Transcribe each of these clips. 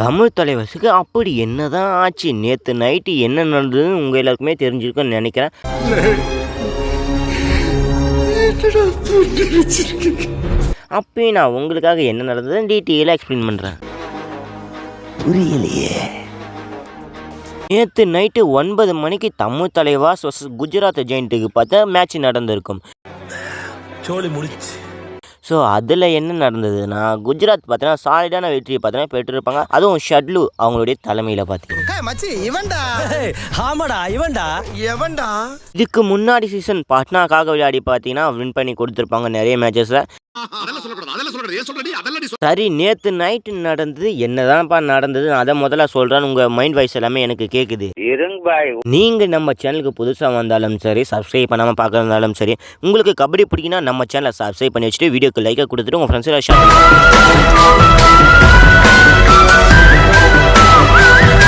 தமிழ் தலைவர்ஸுக்கு அப்படி என்னதான் ஆச்சு? நேற்று நைட்டு என்ன நடந்ததுன்னு உங்கள் எல்லாருக்குமே தெரிஞ்சிருக்கும்னு நினைக்கிறேன். அப்பயும் நான் உங்களுக்காக என்ன நடந்ததுன்னு டீட்டெயிலாக எக்ஸ்பிளைன் பண்ணுறேன் புரியலையே. நேற்று நைட்டு ஒன்பது மணிக்கு தமிழ் தலைவாஸ் vs குஜராத் ஜெயிண்ட்டுக்கு பார்த்தா மேட்ச் நடந்திருக்கும். சோழி முடிச்சு ஸோ அதில் என்ன நடந்ததுன்னா குஜராத் பார்த்தீங்கன்னா சாலிடான வெற்றியை பார்த்தீங்கன்னா பெற்றிருப்பாங்க. அதுவும் ஷட்லு அவங்களுடைய தலைமையில் பார்த்தீங்கன்னா மச்சி இவன்டா? ஆமாடா இவன்டா? எவன்டா? இதுக்கு முன்னாடி சீசன் பாட்னாக்காக விளையாடி பார்த்தீங்கன்னா வின் பண்ணி கொடுத்துருப்பாங்க நிறைய மேட்சஸில் அதெல்லாம் சொல்லக்கூடாது அதெல்லாம் சொல்லக்கூடாது. ஏன் சொல்றடி? அதெல்லாம் நீ சரி நேற்று நைட்டு நடந்தது என்னதான்ப்பா நடந்தது? நான் அதை முதல்ல சொல்கிறேன்னு உங்கள் மைண்ட் வாய்ஸ் எல்லாமே எனக்கு கேட்குது நீங்கள் நம்ம சேனலுக்கு புதுசாக வந்தாலும் சரி சப்ஸ்கிரைப் பண்ணாமல் பார்க்க இருந்தாலும் சரி உங்களுக்கு கபடி பிடிக்குன்னா நம்ம சேனலை சப்ஸ்கிரைப் பண்ணி வச்சுட்டு வீடியோக்கு லைக்கை கொடுத்துட்டு உங்கள் ஃப்ரெண்ட்ஸில் ஷேர்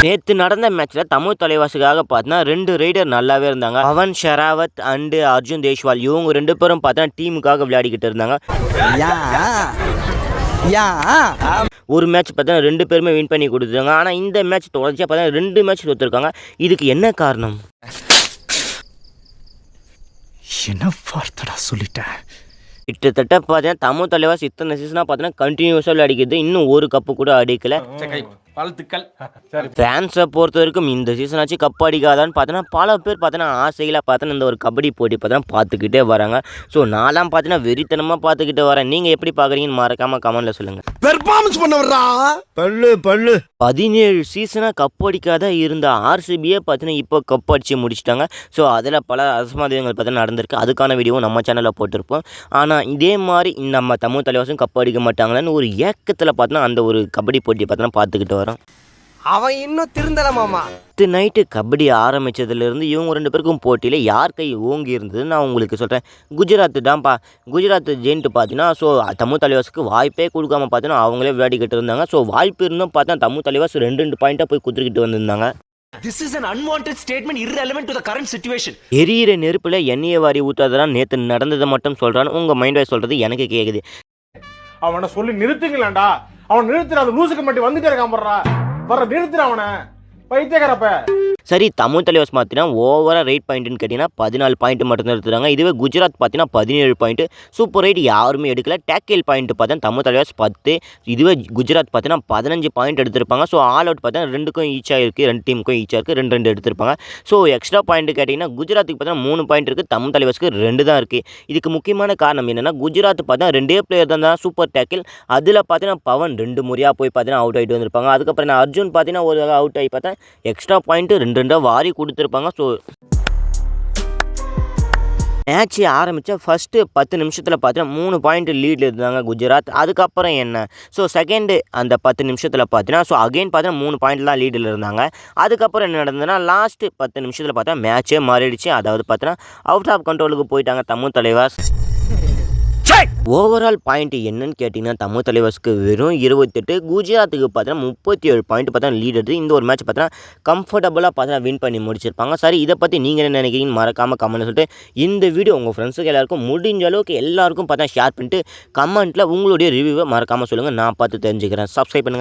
நேற்று நடந்த மேட்ச்சில் தமிழ் தலைவாசுக்காக பார்த்தீங்கன்னா ரெண்டு ரைடர் நல்லாவே இருந்தாங்க. பவன் ஷெராவத் அண்டு அர்ஜுன் தேஷ்வால் இவங்க ரெண்டு பேரும் பார்த்தீங்கன்னா டீமுக்காக விளையாடிக்கிட்டு இருந்தாங்க. யா யா. ஒரு மேட்ச் பார்த்தீங்கன்னா ரெண்டு பேருமே வின் பண்ணி கொடுத்துருக்காங்க ஆனால் இந்த மேட்ச் தொடர்ச்சியாக பார்த்தீங்கன்னா ரெண்டு மேட்ச் தோத்துருக்காங்க. இதுக்கு என்ன காரணம்? என்ன வார்த்தடா சொல்லிட்டேன் கிட்டத்தட்ட பார்த்தீங்கன்னா தமிழ் தலைவாஸ் இத்தனை சீசனாக பார்த்தீங்கன்னா கண்டினியூஸாக விளையாடிக்கிறது இன்னும் ஒரு கப்பு கூட அடிக்கல. வாழ்த்துக்கள். ஃபேன்ஸை பொறுத்த வரைக்கும் இந்த சீசன் ஆச்சு கப் அடிக்காதான்னு பார்த்தீங்கன்னா பல பேர் பார்த்தீங்கன்னா ஆசைகளாக பார்த்தீங்கன்னா இந்த ஒரு கபடி போட்டி பார்த்தீங்கன்னா பார்த்துக்கிட்டே வராங்க. ஸோ நான்லாம் பார்த்தீங்கன்னா வெறித்தனமாக பார்த்துக்கிட்டு வரேன். நீங்கள் எப்படி பார்க்குறீங்கன்னு மறக்காமல் கமெண்ட்டில் சொல்லுங்கள் பெர்ஃபார்மன்ஸ் பண்ண வர்றா பல்லு பல்லு. பதினேழு சீசனாக கப் அடிக்காத இருந்த ஆர்சிபியே பார்த்தீங்கன்னா இப்போ கப் அடித்து முடிச்சிட்டாங்க. ஸோ அதில் பல அசம்பாவிதங்கள் பார்த்தீங்கன்னா நடந்திருக்கு. அதுக்கான வீடியோ நம்ம சேனலில் போட்டிருப்போம். ஆனால் இதே மாதிரி நம்ம தமிழ் தலைவாசும் கப் அடிக்க மாட்டாங்களான்னு ஒரு ஏக்கத்தில் பார்த்தீங்கன்னா அந்த ஒரு கபடி போட்டியை பார்த்தீங்கன்னா பார்த்துக்கிட்டு வரோம். அவன் இன்னும் திருந்தல மாமா. நேற்று நைட்டு கபடி ஆரம்பித்ததுலேருந்து இவங்க ரெண்டு பேருக்கும் போட்டியில் யார் கை ஓங்கி இருந்தது நான் உங்களுக்கு சொல்கிறேன் குஜராத் தான்ப்பா. குஜராத் ஜெயின்ட்டு பார்த்தீங்கன்னா ஸோ தமிழ் தலைவாசுக்கு வாய்ப்பே கொடுக்காம பார்த்தீங்கன்னா அவங்களே விளையாடிக்கிட்டு இருந்தாங்க. ஸோ வாய்ப்பு இருந்தும் பார்த்தா தமிழ் தலைவாஸ் ரெண்டு ரெண்டு பாயிண்ட்டாக போய் குத்துக்கிட்டு வந்திருந்தாங்க. This is an unwanted statement irrelevant to the current situation. எரியிற நெருப்பில் எண்ணெயை வாரி ஊற்றாதான் நேற்று நடந்ததை மட்டும் சொல்கிறான்னு உங்கள் மைண்ட் வாய்ஸ் சொல்கிறது எனக்கு கேட்குது அவனை சொல்லி நிறுத்துங்களேன்டா. அவன் நிறுத்துற அது லூசுக்கு மட்டும் வந்துட்டே இருக்கான் போடுறா. வர நிறுத்துற அவனை. பைத்தியக்காரப்ப. சரி தமிழ் தலைவாஸ் பார்த்தீங்கன்னா ஓவராக ரேட் பாயிண்ட்னு கேட்டிங்கன்னா பதினாலு பாயிண்ட் மட்டும்தான் எடுத்துறாங்க இதுவே குஜராத் பார்த்தீங்கன்னா பதினேழு பாயிண்ட் சூப்பர் ரைட் யாருமே எடுக்கல. டேக்கேல் பாயிண்ட் பார்த்தா தமிழ் தலைவாஸ் பத்து. இதுவே குஜராத் பார்த்தீங்கன்னா பதினஞ்சு பாயிண்ட் எடுத்திருப்பாங்க. ஸோ ஆல் அவுட் பார்த்தா ரெண்டுக்கும் ஈச்சாக இருக்குது ரெண்டு டீமுக்கும் ஈச்சாக இருக்குது ரெண்டு ரெண்டு எடுத்திருப்பாங்க. ஸோ எக்ஸ்ட்ரா பாயிண்ட் கேட்டிங்கன்னா குஜராத்துக்கு பார்த்தீங்கன்னா மூணு பாயிண்ட் இருக்குது தமிழ் தலைவாஸ்க்கு ரெண்டு தான் இருக்குது இதுக்கு முக்கியமான காரணம் என்னென்னா குஜராத் பார்த்தா ரெண்டே பிளேயர் தான் தான் சூப்பர் டேக்கில் அதில் பார்த்தீங்கன்னா பவன் ரெண்டு முறையாக போய் பார்த்தீங்கன்னா அவுட் ஆகிட்டு வந்திருப்பாங்க. அதுக்கப்புறம் நான் அர்ஜுன் பார்த்தீங்கன்னா ஒரு அவுட் ஆகி பார்த்தா எக்ஸ்ட்ரா பாயிண்ட்டு ரெண்டு ரெண்டாக வாரி கொடுத்துருப்பாங்க. ஸோ மேட்ச் ஆரம்பித்த ஃபஸ்ட்டு பத்து நிமிஷத்தில் பார்த்தீங்கன்னா மூணு பாயிண்ட் லீடில் இருந்தாங்க குஜராத். அதுக்கப்புறம் என்ன? ஸோ செகண்டு அந்த பத்து நிமிஷத்தில் பார்த்தீங்கன்னா ஸோ அகைன் பார்த்தீங்கன்னா மூணு பாயிண்ட் தான் லீடில் இருந்தாங்க. அதுக்கப்புறம் என்ன நடந்ததுன்னா லாஸ்ட்டு பத்து நிமிஷத்தில் பார்த்தா மேட்ச்சே மாறிடுச்சு. அதாவது பார்த்தீங்கன்னா அவுட் ஆஃப் கண்ட்ரோலுக்கு போயிட்டாங்க தமிழ் தலைவாஸ். ஓவரால் பாயிண்ட் என்னன்னு கேட்டிங்கன்னா தமிழ் தலைவர்ஸ்க்கு வெறும் இருபத்தெட்டு குஜராத்துக்கு பார்த்தீங்கன்னா முப்பத்தி ஏழு பாயிண்ட் பார்த்தா லீட் எடுத்து இந்த ஒரு மேட்ச் பார்த்தீங்கன்னா கம்ஃபர்டபுளாக பார்த்தீங்கன்னா வின் பண்ணி முடிச்சிருப்பாங்க. சரி இதை பற்றி நீங்கள் என்ன நினைக்கிறீங்க மறக்காமல் கமெண்ட் சொல்லிட்டு இந்த வீடியோ உங்கள் ஃப்ரெண்ட்ஸுக்கு எல்லாருக்கும் முடிஞ்ச அளவுக்கு எல்லாருக்கும் பார்த்தா ஷேர் பண்ணிட்டு கமெண்ட்டில் உங்களுடைய ரிவ்யூவை மறக்காமல் சொல்லுங்கள் நான் பார்த்து தெரிஞ்சுக்கிறேன். சப்ஸ்கிரைப் பண்ணுங்கள்